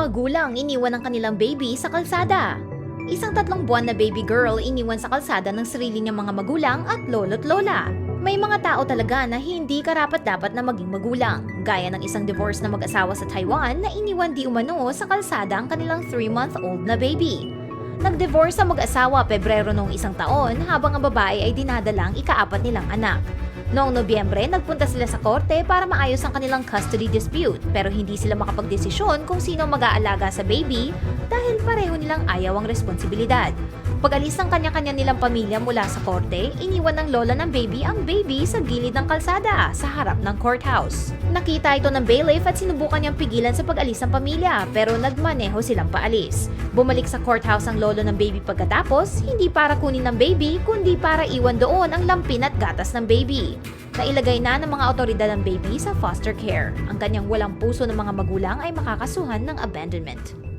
magulang iniwan ang kanilang baby sa kalsada. Isang tatlong buwan na baby girl iniwan sa kalsada ng sarili niyang mga magulang at lolo't lola. May mga tao talaga na hindi karapat-dapat na maging magulang, gaya ng isang divorce na mag-asawa sa Taiwan na iniwan di umano sa kalsada ang kanilang 3-month-old na baby. Nag-divorce ang mag-asawa Pebrero noong isang taon habang ang babae ay dinadalang ikaapat nilang anak. Noong Nobyembre, nagpunta sila sa korte para maayos ang kanilang custody dispute pero hindi sila makapagdesisyon kung sino mag-aalaga sa baby dahil pareho nilang ayaw ang responsibilidad. Pag-alis ng kanya-kanya nilang pamilya mula sa korte, iniwan ng lola ng baby ang baby sa gilid ng kalsada sa harap ng courthouse. Nakita ito ng bailiff at sinubukan niyang pigilan sa pag-alis ng pamilya pero nagmaneho silang paalis. Bumalik sa courthouse ang lolo ng baby pagkatapos, hindi para kunin ng baby kundi para iwan doon ang lampin at gatas ng baby. Nailagay na ng mga otoridad ng baby sa foster care. Ang kanyang walang puso ng mga magulang ay makakasuhan ng abandonment.